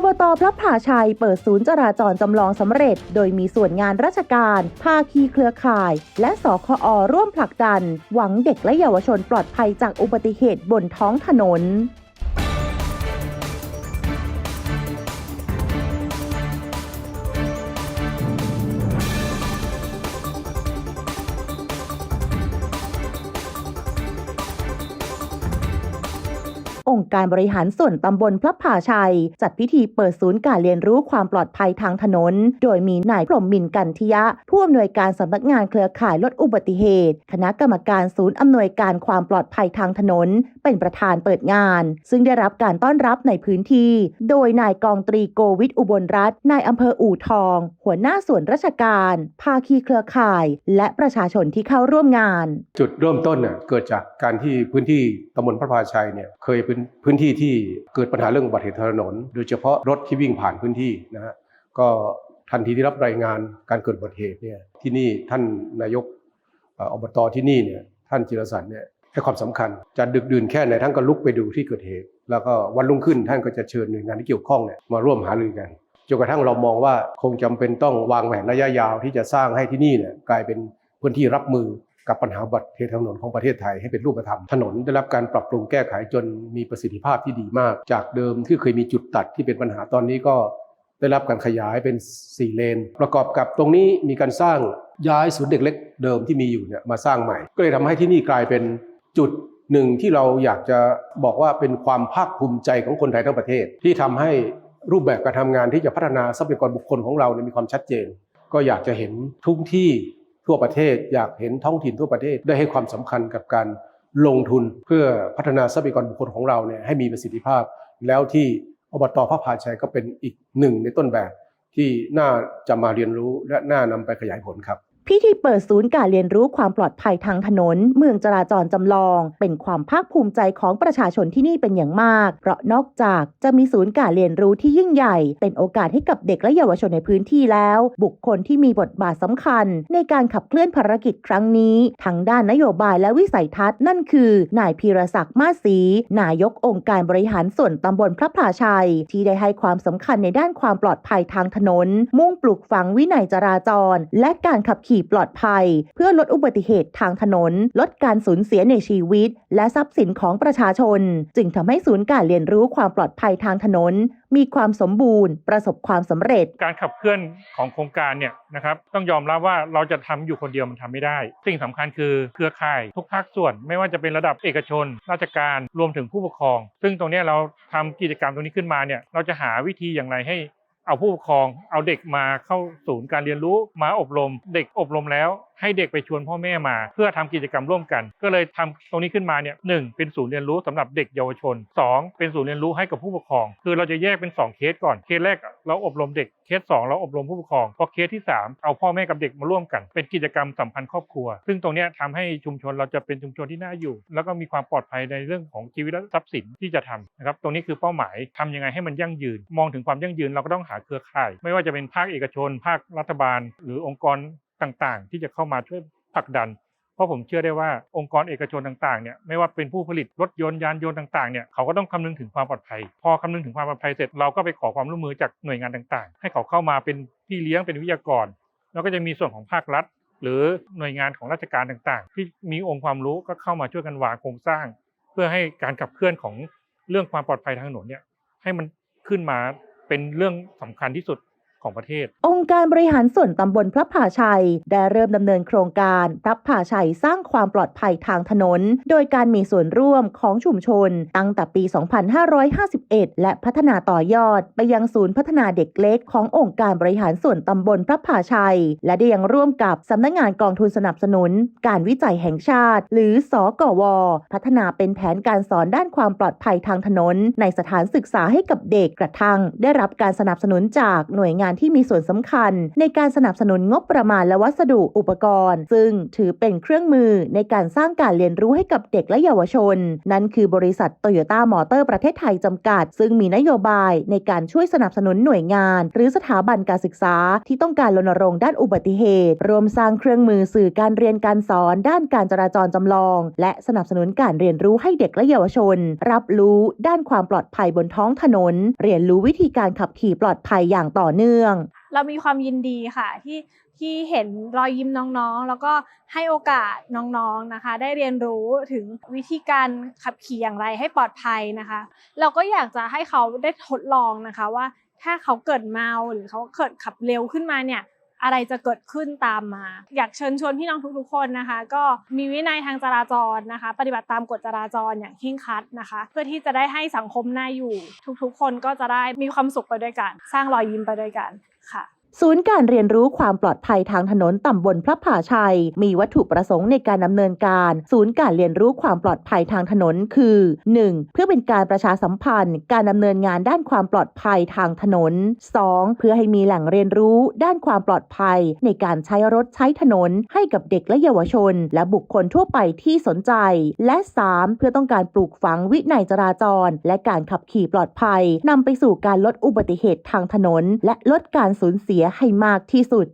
อบตพระผาชัยเปิดศูนย์จราจรจำลองสำเร็จ โดยมีส่วนงานราชการ ภาคีเครือข่าย และสคอร่วมผลักดัน หวังเด็กและเยาวชนปลอดภัยจากอุบัติเหตุบนท้องถนน องค์การบริหารส่วนตำบลพระผาชัย จัดพิธีเปิดศูนย์การเรียนรู้ความปลอดภัยทางถนน โดยมีนายพรหมมินทร์กันทิยะ ผู้อำนวยการสำนักงานเครือข่ายลดอุบัติเหตุ คณะกรรมการศูนย์อำนวยการความปลอดภัยทางถนน เป็นประธานเปิดงาน ซึ่งได้รับการต้อนรับในพื้นที่ โดยนายกองตรีโกวิทอุบลรัตน์นายอำเภออู่ทอง หัวหน้าส่วนราชการ ภาคีเครือข่าย และประชาชนที่เข้าร่วมงาน จุดเริ่มต้นเนี่ยเกิดจากการที่พื้นที่ตำบลพระพาชัยเนี่ยเคยเป็นพื้นที่ที่เกิดปัญหาเรื่องอุบัติเหตุทางถนน โดยเฉพาะรถที่วิ่งผ่านพื้นที่นะฮะก็ทันทีที่รับรายงานการเกิดอุบัติเหตุเนี่ยที่นี่ท่านนายกเอ่ออบตที่นี่เนี่ยท่านจิรสันเนี่ยให้ความสำคัญจะดึกดื่นแค่ไหนท่านก็ลุกไปดูที่เกิดเหตุ แล้วก็วันรุ่งขึ้นท่านก็จะเชิญหน่วยงานที่เกี่ยวข้องเนี่ยมาร่วมหารือกันจนกระทั่งเรามองว่าคงจำเป็นต้องวางแผนระยะยาวที่จะสร้างให้ที่นี่เนี่ยกลายเป็นพื้นที่รับมือ กับปัญหาบัติเทางถนนของประเทศไทยให้เป็นรูปธรรมถนนได้รับการปรับปรุงแก้ไขจนมีประสิทธิภาพที่ดีมาก จากเดิมที่เคยมีจุดตัดที่เป็นปัญหาตอนนี้ก็ได้รับการขยายเป็น 4 เลน ประกอบกับตรงนี้มีการสร้างย้ายศูนย์เด็กเล็กเดิมที่มีอยู่เนี่ยมาสร้างใหม่ ก็เลยทำให้ที่นี่กลายเป็นจุดหนึ่งที่เราอยากจะบอกว่าเป็นความภาคภูมิใจของคนไทยทั้งประเทศ ที่ทำให้รูปแบบการทำงานที่จะพัฒนาทรัพยากรบุคคลของเราเนี่ยมีความชัดเจน ก็อยากจะเห็นทุกที่ ทั่วประเทศ อยากเห็นท้องถิ่นทั่วประเทศได้ให้ความสำคัญกับการลงทุนเพื่อพัฒนาทรัพยากรบุคคลของเราเนี่ยให้มีประสิทธิภาพ แล้วที่อบตพระพาชัยก็เป็นอีกหนึ่งในต้นแบบที่น่าจะมาเรียนรู้และน่านำไปขยายผลครับ พิธีเปิดศูนย์การเรียนรู้ความปลอดภัยทางถนน เมืองจราจรจำลอง เป็นความภาคภูมิใจของประชาชนที่นี่เป็นอย่างมาก เพราะนอกจากจะมีศูนย์การเรียนรู้ที่ยิ่งใหญ่ เป็นโอกาสให้กับเด็กและเยาวชนในพื้นที่แล้ว บุคคลที่มีบทบาทสำคัญ ในการขับเคลื่อนภารกิจครั้งนี้ทั้งด้านนโยบายและวิสัยทัศน์นั่นคือนายพีรศักดิ์มาศรีนายกองค์การบริหารส่วนตำบลพระพลาชัย ที่ได้ให้ความสำคัญในด้านความปลอดภัยทางถนน มุ่งปลูกฝังวินัยจราจร และการขับขี่ปลอดภัย เพื่อลดอุบัติเหตุทางถนน ลดการสูญเสียในชีวิต และทรัพย์สินของประชาชน จึงทำให้ศูนย์การเรียนรู้ความปลอดภัยทางถนน มีความสมบูรณ์ ประสบความสำเร็จ การขับเคลื่อนของโครงการเนี่ยนะครับต้องยอมรับว่าเราจะทำอยู่คนเดียวมันทำไม่ได้ สิ่งสำคัญคือเครือข่ายทุกภาคส่วน ไม่ว่าจะเป็นระดับเอกชน ราชการรวมถึงผู้ปกครอง ซึ่งตรงนี้เราทำกิจกรรมตรงนี้ขึ้นมาเนี่ยเราจะหาวิธีอย่างไรให้ เอาผู้ปกครอง เอาเด็กมาเข้าศูนย์การเรียนรู้มาอบรม เด็กอบรมแล้ว ให้เด็กไปชวนพ่อแม่มา เพื่อทำกิจกรรมร่วมกัน ก็เลยทำตรงนี้ขึ้นมาเนี่ยหนึ่งเป็นศูนย์เรียนรู้สำหรับเด็กเยาวชนสองเป็นศูนย์เรียนรู้ให้กับผู้ปกครอง คือเราจะแยกเป็นสองเคสก่อนเคสแรกเราอบรมเด็กเคสสองเราอบรมผู้ปกครองพอเคสที่สามเอาพ่อแม่กับเด็กมาร่วมกัน เป็นกิจกรรมสัมพันธ์ครอบครัว ซึ่งตรงนี้ทำให้ชุมชนเราจะเป็นชุมชนที่น่าอยู่ แล้วก็มีความปลอดภัยในเรื่องของชีวิตและทรัพย์สินที่จะทำนะครับตรงนี้คือเป้าหมายทำยังไงให้มันยั่งยืน มองถึงความยั่งยืนเราก็ต้องหาเครือข่าย ไม่ว่าจะเป็นภาคเอกชน ภาครัฐบาล หรือองค์กร ต่างๆ ที่จะเข้ามาช่วยผลักดัน เพราะผมเชื่อได้ว่าองค์กรเอกชนต่างๆเนี่ยไม่ว่าเป็นผู้ผลิตรถยนต์ยานยนต์ต่างๆเนี่ยเขาก็ต้องคำนึงถึงความปลอดภัย พอคำนึงถึงความปลอดภัยเสร็จเราก็ไปขอความร่วมมือจากหน่วยงานต่างๆ ให้เขาเข้ามาเป็นพี่เลี้ยงเป็นวิทยากร แล้วก็จะมีส่วนของภาครัฐ หรือหน่วยงานของราชการต่างๆ ที่มีองค์ความรู้ก็เข้ามาช่วยกันวางโครงสร้าง เพื่อให้การขับเคลื่อนของเรื่องความปลอดภัยทางถนนเนี่ยให้มันขึ้นมาเป็นเรื่องสำคัญที่สุด ของประเทศ องค์การบริหารส่วนตำบลพระผาชัย ได้เริ่มดำเนินโครงการพระผาชัยสร้างความปลอดภัยทางถนน โดยการมีส่วนร่วมของชุมชน ตั้งแต่ปี 2551 และพัฒนาต่อยอด ไปยังศูนย์พัฒนาเด็กเล็กขององค์การบริหารส่วนตำบลพระผาชัย และได้ยังร่วมกับสำนักงงานกองทุนสนับสนุน การวิจัยแห่งชาติ หรือสอกว พัฒนาเป็นแผนการสอนด้านความปลอดภัยทางถนน ในสถานศึกษาให้กับเด็กกระทั่ง ได้รับการสนับสนุนจากหน่วยงานานที่มีส่วนสำคัญ ในการสนับสนุนงบประมาณและวัสดุอุปกรณ์ ซึ่งถือเป็นเครื่องมือในการสร้างการเรียนรู้ให้กับเด็กและเยาวชน นั่นคือบริษัทโตโยต้ามอเตอร์ประเทศไทยจำกัด ซึ่งมีนโยบายในการช่วยสนับสนุนหน่วยงาน หรือสถาบันการศึกษา ที่ต้องการรณรงค์ด้านอุบัติเหตุ รวมสร้างเครื่องมือสื่อการเรียนการสอน ด้านการจราจรจำลอง และสนับสนุนการเรียนรู้ให้เด็กและเยาวชน รับรู้ด้านความปลอดภัยบนท้องถนน เรียนรู้วิธีการขับขี่ปลอดภัยอย่างต่อเนื่องเรามีความยินดีค่ะที่ที่เห็นรอยยิ้มน้องๆ แล้วก็ให้โอกาสน้องๆนะคะ ได้เรียนรู้ถึงวิธีการขับขี่อย่างไรให้ปลอดภัยนะคะ เราก็อยากจะให้เขาได้ทดลองนะคะว่าถ้าเขาเกิดเมาหรือเขาเกิดขับเร็วขึ้นมาเนี่ย อะไรจะเกิดขึ้นตามมา อยากเชิญชวนพี่น้องทุกๆคนนะคะ ก็มีวินัยทางจราจรนะคะ ปฏิบัติตามกฎจราจรอย่างเคร่งครัดนะคะ เพื่อที่จะได้ให้สังคมน่าอยู่ ทุกๆ คนก็จะได้มีความสุขไปด้วยกัน สร้างรอยยิ้มไปด้วยกันค่ะ ศูนย์การเรียนรู้ความปลอดภัยทางถนนตำบลพระผาชัย มีวัตถุประสงค์ในการดำเนินการ ศูนย์การเรียนรู้ความปลอดภัยทางถนน คือ 1. เพื่อเป็นการประชาสัมพันธ์ การดำเนินงานด้านความปลอดภัยทางถนน 2. เพื่อให้มีแหล่งเรียนรู้ด้านความปลอดภัย ในการใช้รถใช้ถนน ให้กับเด็กและเยาวชน และบุคคลทั่วไปที่สนใจ และ 3. เพื่อต้องการปลูกฝังวินัยจราจร และการขับขี่ปลอดภัยนำไปสู่การลดอุบัติเหตุทางถนน และลดการสูญเสียยให้มากที่สุด